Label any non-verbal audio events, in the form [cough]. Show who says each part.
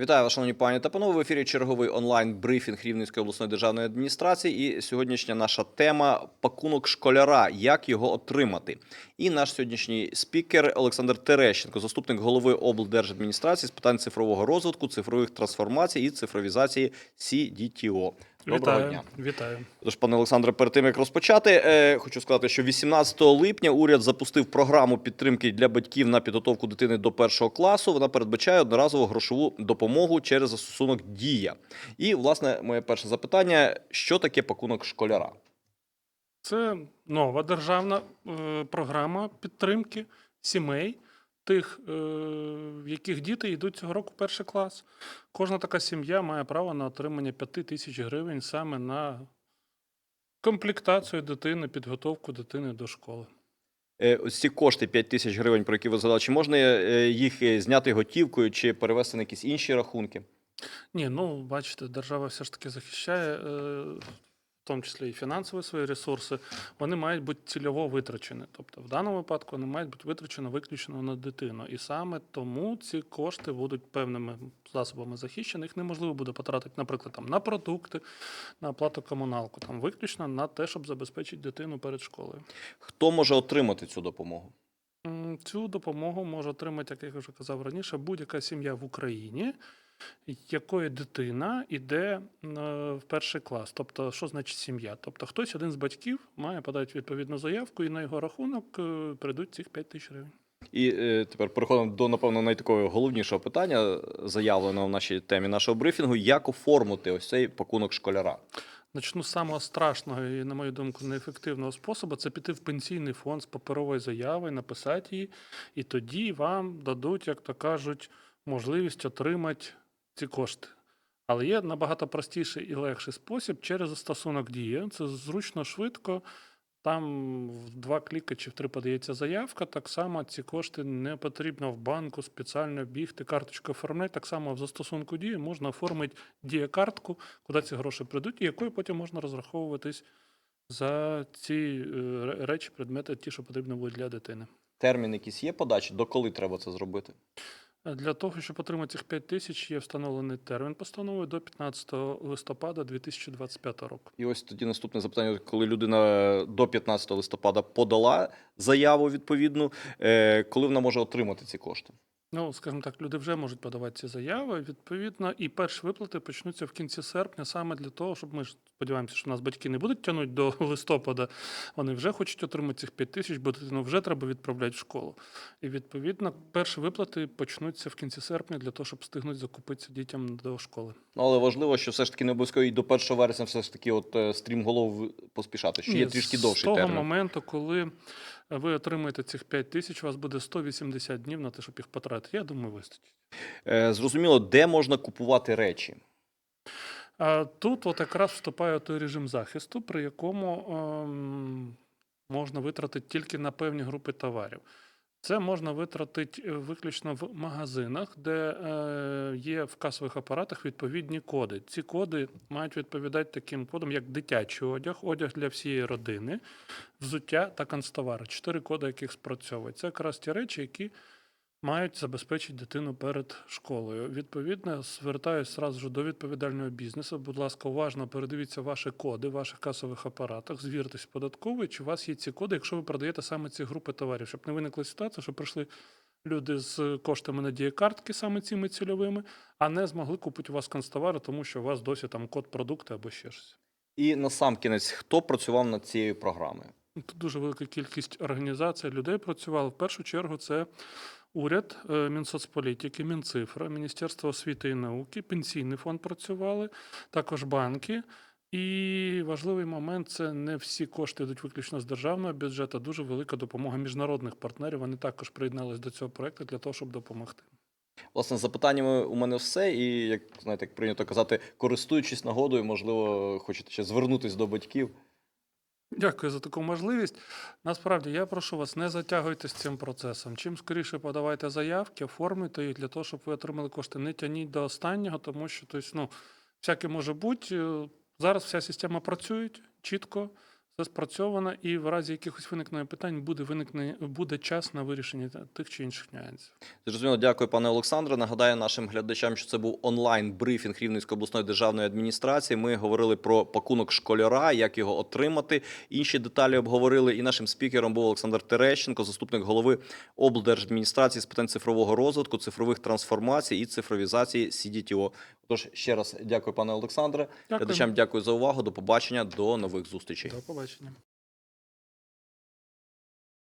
Speaker 1: Вітаю вас, шановні пані та панове. В ефірі черговий онлайн-брифінг Рівненської обласної державної адміністрації. І сьогоднішня наша тема пакунок школяра. Як його отримати? І наш сьогоднішній спікер Олександр Терещенко, заступник голови облдержадміністрації з питань цифрового розвитку, цифрових трансформацій і цифровізації CDTO. Доброго
Speaker 2: Вітаю,
Speaker 1: дня.
Speaker 2: вітаю.
Speaker 1: Тож, пане Олександре, перед тим як розпочати, е, хочу сказати, що 18 липня уряд запустив програму підтримки для батьків на підготовку дитини до першого класу. Вона передбачає одноразову грошову допомогу через застосунок Дія. І, власне, моє перше запитання: що таке пакунок школяра?
Speaker 2: Це нова державна е, програма підтримки сімей, тих, е, в яких діти йдуть цього року в перший клас. Кожна така сім'я має право на отримання 5 тисяч гривень саме на комплектацію дитини, підготовку дитини до школи.
Speaker 1: Е, Ось ці кошти 5 тисяч гривень, про які ви згадали, чи можна е, їх зняти готівкою чи перевести на якісь інші рахунки?
Speaker 2: Ні, ну бачите, держава все ж таки захищає, в тому числі і фінансові свої ресурси. Вони мають бути цільово витрачені. Тобто, в даному випадку вони мають бути витрачені виключно на дитину. І саме тому ці кошти будуть певними засобами захищені. Їх неможливо буде потратити, наприклад, там на продукти, на оплату комуналку, там виключно на те, щоб забезпечити дитину перед школою.
Speaker 1: Хто може отримати цю допомогу?
Speaker 2: Цю допомогу може отримати, як я вже казав раніше, будь-яка сім'я в Україні, якої дитина йде е, в перший клас. Тобто, що значить сім'я? Тобто, хтось один з батьків має подати відповідну заявку, і на його рахунок е, прийдуть цих 5 тисяч гривень.
Speaker 1: І е, тепер переходимо до, напевно, найтакого головнішого питання, заявленого в нашій темі нашого брифінгу: як оформити ось цей пакунок школяра?
Speaker 2: Начну з самого страшного і, на мою думку, неефективного способу це піти в пенсійний фонд з паперовою заявою, написати її, і тоді вам дадуть, як то кажуть, можливість отримати ці кошти. Але є набагато простіший і легший спосіб через застосунок дія. Це зручно, швидко. Там в два кліки чи в три подається заявка. Так само ці кошти не потрібно в банку спеціально бігти, карточку оформляти. Так само в застосунку дії можна оформити дія-картку, куди ці гроші прийдуть, і якою потім можна розраховуватись за ці е, речі, предмети, ті, що потрібно будуть для дитини.
Speaker 1: Термін якийсь є подачі, до коли треба це зробити?
Speaker 2: Для того, щоб отримати цих 5 тисяч, є встановлений термін постанови до 15 листопада 2025 року.
Speaker 1: І ось тоді наступне запитання: коли людина до 15 листопада подала заяву відповідну, е, коли вона може отримати ці кошти?
Speaker 2: Ну, скажімо так, люди вже можуть подавати ці заяви. Відповідно, і перші виплати почнуться в кінці серпня, саме для того, щоб ми ж сподіваємося, що нас батьки не будуть тягнути до [laughs] листопада. Вони вже хочуть отримати цих 5 тисяч, бо дитину вже треба відправляти в школу. І відповідно, перші виплати почнуться в кінці серпня для того, щоб встигнути закупитися дітям до школи.
Speaker 1: Ну, але важливо, що все ж таки не обов'язково і до 1 вересня все ж таки от е, стрімголов поспішати, що є трішки
Speaker 2: з того
Speaker 1: термін.
Speaker 2: моменту, коли ви отримаєте цих 5 тисяч, у вас буде 180 днів на те, щоб їх потратити. Я думаю, вистачить.
Speaker 1: Е, зрозуміло, де можна купувати речі.
Speaker 2: Е, тут от якраз вступає той режим захисту, при якому е, можна витратити тільки на певні групи товарів. Це можна витратити е, виключно в магазинах, де е, є в касових апаратах відповідні коди. Ці коди мають відповідати таким кодам, як дитячий одяг, одяг для всієї родини, взуття та канцтовари. Чотири коди, яких спрацьовують. Це якраз ті речі, які мають забезпечити дитину перед школою. Відповідно, звертаюся зразу ж до відповідального бізнесу. Будь ласка, уважно передивіться ваші коди в ваших касових апаратах, звіртесь податковий, чи у вас є ці коди, якщо ви продаєте саме ці групи товарів, щоб не виникла ситуація, що прийшли люди з коштами на дієкартки, саме цими цільовими, а не змогли купити у вас канцтовари, тому що у вас досі там код продукту або ще щось.
Speaker 1: І насамкінець, хто працював над цією програмою?
Speaker 2: Тут дуже велика кількість організацій людей працювала. В першу чергу це уряд, е, Мінсоцполітики, Мінцифра, Міністерство освіти і науки, Пенсійний фонд працювали, також банки. І важливий момент це не всі кошти йдуть виключно з державного бюджету. Дуже велика допомога міжнародних партнерів. Вони також приєднались до цього проекту для того, щоб допомогти.
Speaker 1: Власне, з запитаннями у мене все. І як знаєте, як прийнято казати, користуючись нагодою, можливо, хочете ще звернутися до батьків.
Speaker 2: Дякую за таку можливість. Насправді я прошу вас, не затягуйте з цим процесом. Чим скоріше подавайте заявки, оформлюйте їх для того, щоб ви отримали кошти. Не тягніть до останнього, тому що тобто, ну, всяке може бути. Зараз вся система працює чітко. Спрацьовано, і в разі якихось виникнення питань буде виникне буде час на вирішення тих чи інших нюансів.
Speaker 1: Зрозуміло, дякую, пане Олександре. Нагадаю нашим глядачам, що це був онлайн брифінг Рівненської обласної державної адміністрації. Ми говорили про пакунок школяра, як його отримати. Інші деталі обговорили. І нашим спікером був Олександр Терещенко, заступник голови облдержадміністрації з питань цифрового розвитку, цифрових трансформацій і цифровізації CDTO. Тож ще раз дякую, пане Олександре.
Speaker 2: Дякую.
Speaker 1: Глядачам дякую за увагу. До побачення, до нових зустрічей.
Speaker 2: До побачення.